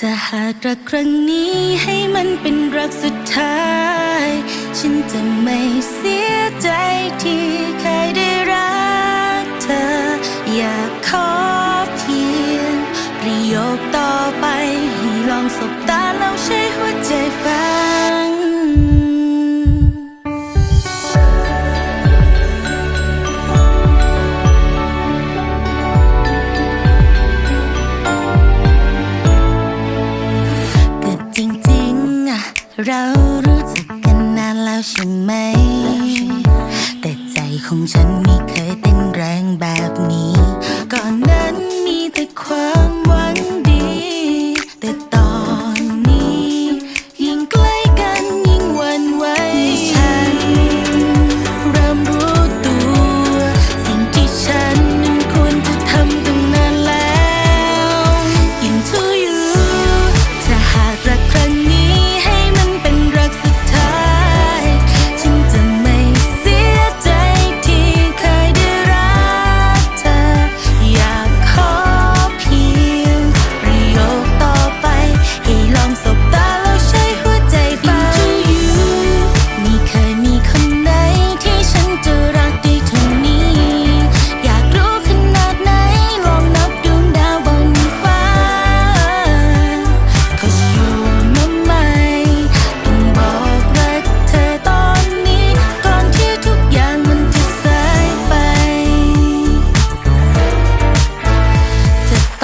ถ้าหากรักครั้งนี้ให้มันเป็นรักสุดท้าย ฉันจะไม่เสียใจที่เคยได้รักเธอ อยากขอเพียง ประโยคต่อไปให้ลองสบตาแล้วใช้หัว รารู้จักกันนานแล้วใช่ไหม แต่ใจของฉันไม่เคยเต้นแรงแบบนี้ ก่อนหน้า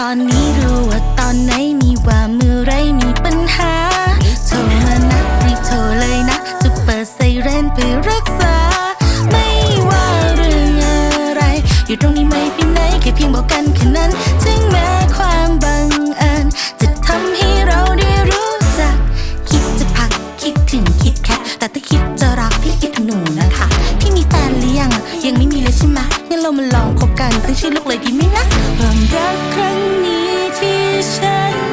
อนนี้รู้ว่าตอนไหนมีว่าเมื่อไรมีปัญหา โทรมานะรีบโทรเลยนะ จะเปิดไซเรนไปรักษา ไม่ว่าเรื่องอะไร อยู่ตรงนี้ไม่ไปไหนแค่เพียงบอกกันแค่นั้น ถึงแม้ความบังเอิญจะทำให้เราได้รู้จัก คิดจะพักคิดถึงคิดแค่แต่ถ้าคิดจะรักพี่คิดถึงหนูนะคะ พี่มีแฟนหรือยังยังไม่มีเลยใช่ไหมงั้นเรามาลองคบกันตั้งชื่อลูกเลยดีไหมนะความรักครั้ง นี้ที่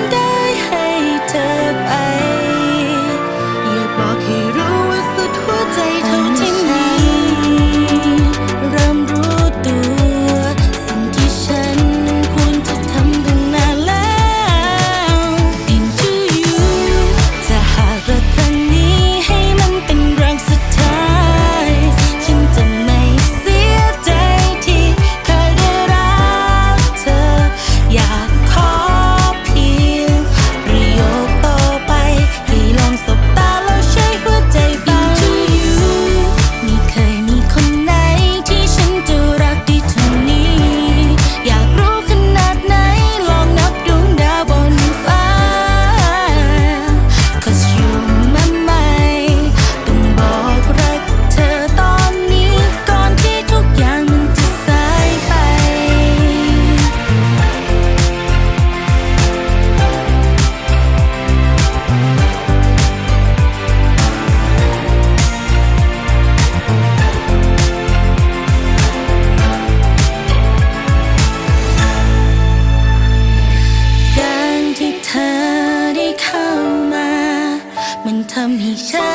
ก